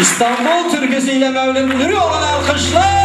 İstanbul türküsüyle Mevlüt Nuri olan alkışlar.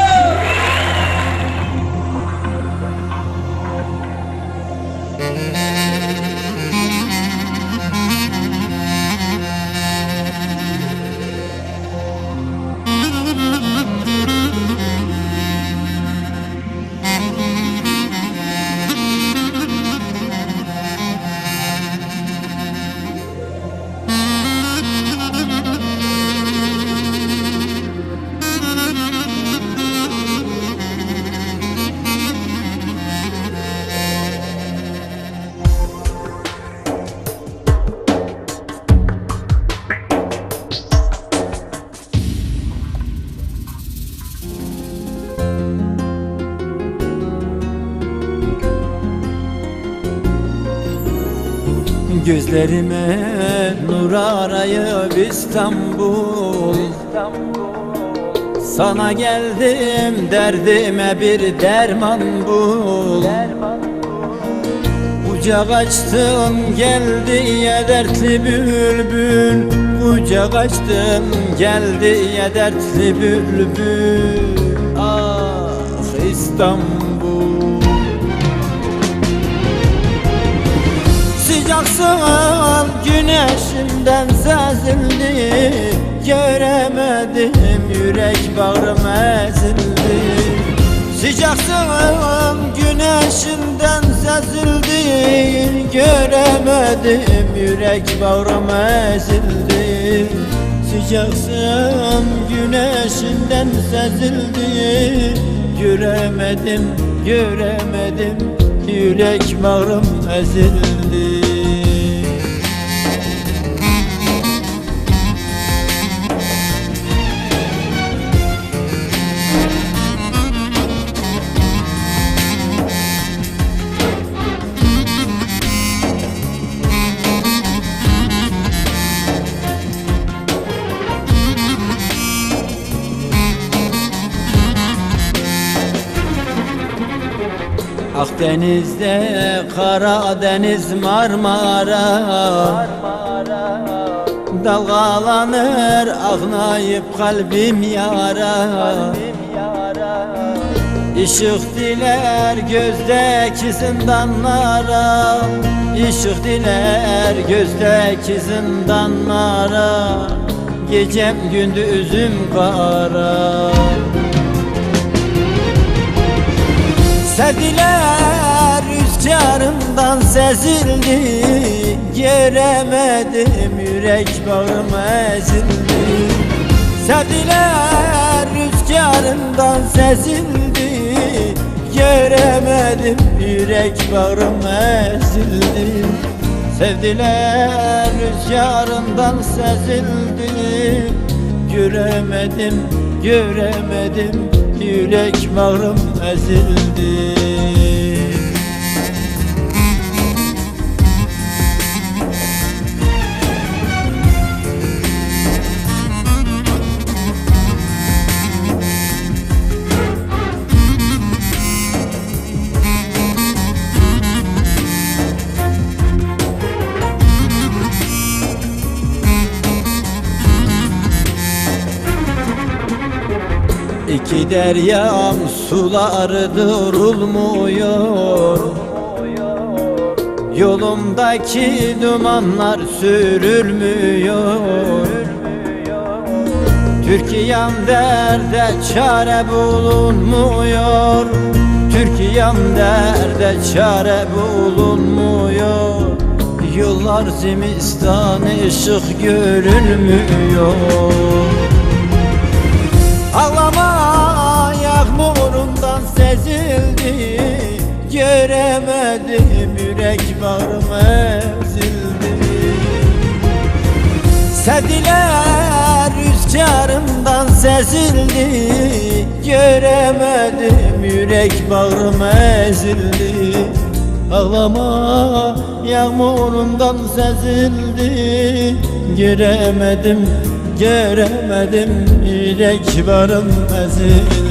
Gözlerime nur arayıp İstanbul. Sana geldim derdime bir derman bul. Kucak açtım geldi ya dertli bülbül. Kucak açtım geldi ya dertli bülbül. Ah İstanbul Sıcaksın güneşimden sezildi. Göremedim yürek bağrım ezildi. Sıcaksın güneşimden sezildi. Göremedim yürek bağrım ezildi. Sıcaksın güneşinden sezildi. Göremedim, göremedim Yürek bağrım ezildi Akdeniz'de Karadeniz Marmara. Dalgalanır ağlayıp kalbim yara. Işık diler gözdeki zindanlara Işık diler gözdeki zindanlara Gecem gündüzüm kara Sevdiler rüzgarından sezildi. Göremedim yürek bağrım ezildi. Sevdiler rüzgarından sezildi. Göremedim yürek bağrım ezildi. Sevdiler rüzgarından sezildi. Göremedim, göremedim Yürek bağrım ezildi İki deryam suları durulmuyor Yolumdaki dumanlar sürülmüyor. Türkiye'm derde çare bulunmuyor. Türkiye'm derde çare bulunmuyor. Yıllar zimistan ışık görünmüyor Ağlama yağmurundan sezildi. Göremedim yürek bağrım ezildi. Sevdiler rüzgarından sezildi. Göremedim yürek bağrım ezildi. Ağlama yağmurundan sezildi. Göremedim, göremedim Yürek bağrım ezildi